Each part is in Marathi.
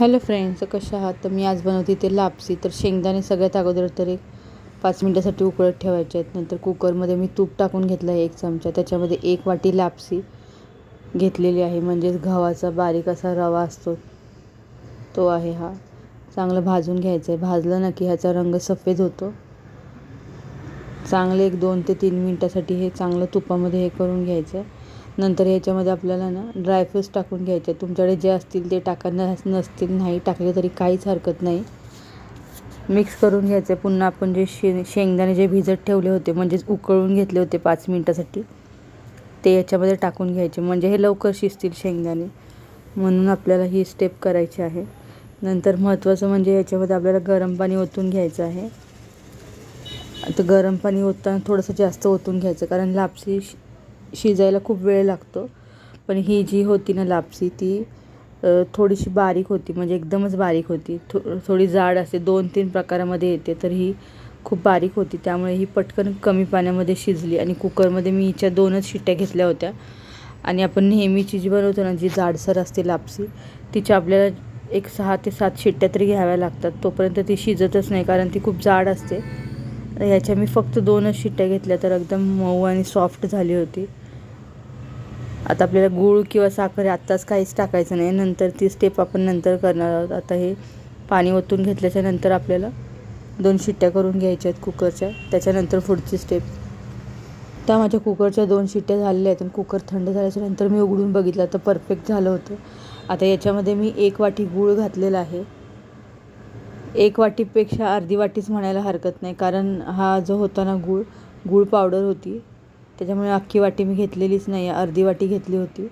हॅलो फ्रेंड्स कशा आहात? तर मी आज बनवते ते लापसी. तर शेंगदाणे सगळ्यात अगोदर तर एक पाच मिनटासाठी उकळत ठेवायचे आहेत. नंतर कुकरमध्ये मी तूप टाकून घेतलं आहे एक चमचा. त्याच्यामध्ये एक वाटी लापसी घेतलेली आहे. म्हणजेच गव्हाचा बारीक असा रवा असतो तो आहे हा. चांगलं भाजून घ्यायचं आहे. भाजलं ना की ह्याचा रंग सफेद होतो. चांगले एक दोन ते तीन मिनटासाठी हे चांगलं तुपामध्ये हे करून घ्यायचं आहे. नंतर याच्यामध्ये आपल्याला ना ड्रायफ्रूट्स टाकून घ्यायचे. तुमच्याकडे जे असतील ते टाकायला नसतील नाही टाकले तरी काहीच हरकत नाही. मिक्स करून घ्यायचं. पुन्हा आपण जे शे शेंगदाणे जे भिजत ठेवले होते म्हणजेच उकळून घेतले होते पाच मिनटासाठी ते याच्यामध्ये टाकून घ्यायचे. म्हणजे हे लवकर शिजतील शेंगदाणे. म्हणून आपल्याला ही स्टेप करायची आहे. नंतर महत्त्वाचं म्हणजे याच्यामध्ये आपल्याला गरम पाणी ओतून घ्यायचं आहे. आता गरम पाणी ओतताना थोडंसं जास्त ओतून घ्यायचं कारण लापसी शिजायला खूप वेळ लागतो. पण ही जी होती ना लापसी ती थोडीशी बारीक होती. म्हणजे एकदमच बारीक होती. थो थोडी जाड असते. दोन तीन प्रकारामध्ये येते तर ही खूप बारीक होती. त्यामुळे ही पटकन कमी पाण्यामध्ये शिजली आणि कुकरमध्ये मी हिच्या दोनच शिट्ट्या घेतल्या होत्या. आणि आपण नेहमीची जी बनवतो ना जी जाडसर असते लापसी तिच्या आपल्याला एक सहा ते सात शिट्ट्या तरी घ्याव्या लागतात. तोपर्यंत ती शिजतच नाही कारण ती खूप जाड असते. ह्याच्या मी फक्त दोनच शिट्ट्या घेतल्या तर एकदम मऊ आणि सॉफ्ट झाली होती. आता आपल्याला गूळ किंवा साखर आत्ताच काहीच टाकायचं नाही. नंतर ती स्टेप आपण नंतर करणार आहोत. आता हे पाणी ओतून घेतल्याच्या नंतर आपल्याला दोन शिट्ट्या करून घ्यायच्या आहेत कुकरच्या. त्याच्यानंतर पुढची स्टेप त्या माझ्या कुकरच्या दोन शिट्ट्या झालेल्या आहेत आणि कुकर थंड झाल्याच्यानंतर मी उघडून बघितलं तर परफेक्ट झालं होतं. आता याच्यामध्ये मी एक वाटी गूळ घातलेला आहे. एक वाटीपेक्षा अर्धी वाटीच म्हणायला हरकत नाही कारण हा जो होता ना गूळ गूळ पावडर होती त्याच्यामुळे अख्खी वाटी मी घेतलेलीच नाही आहे. अर्धी वाटी घेतली होती.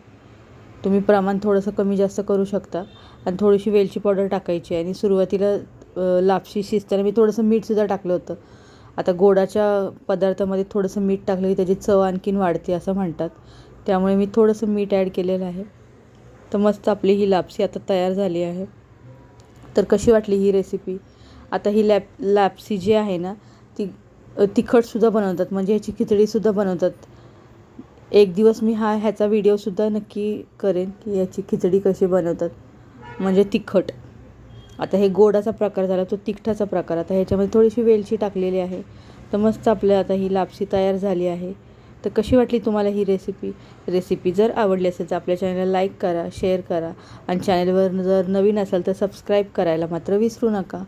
तुम्ही प्रमाण थोडंसं कमी जास्त करू शकता. आणि थोडीशी वेलची पावडर टाकायची आणि सुरुवातीला लापशी शिजताना मी थोडंसं मीठसुद्धा टाकलं होतं. आता गोडाच्या पदार्थामध्ये थोडंसं मीठ टाकलं की त्याची चव आणखीन वाढते असं म्हणतात. त्यामुळे मी थोडंसं मीठ ॲड केलेलं आहे. तर मस्त आपली ही लापसी आता तयार झाली आहे. तर कशी वाटली ही रेसिपी आता ही लॅप लॅपसी जी आहे ना ती तिखटसुद्धा बनवतात. म्हणजे ह्याची खिचडीसुद्धा बनवतात. एक दिवस मी हा ह्याचा व्हिडिओसुद्धा नक्की करेन की याची खिचडी कशी बनवतात. म्हणजे तिखट. आता हे गोडाचा प्रकार झाला तो तिखटाचा प्रकार. आता ह्याच्यामध्ये थोडीशी वेलची टाकलेली आहे. तर मस्त आपल्या आता ही लापशी तयार झाली आहे. तर कशी वाटली तुम्हाला ही रेसिपी रेसिपी जर आवडली असेल तर आपल्या चॅनलला लाईक करा शेअर करा. आणि चॅनलवर जर नवीन असाल तर सबस्क्राईब करायला मात्र विसरू नका.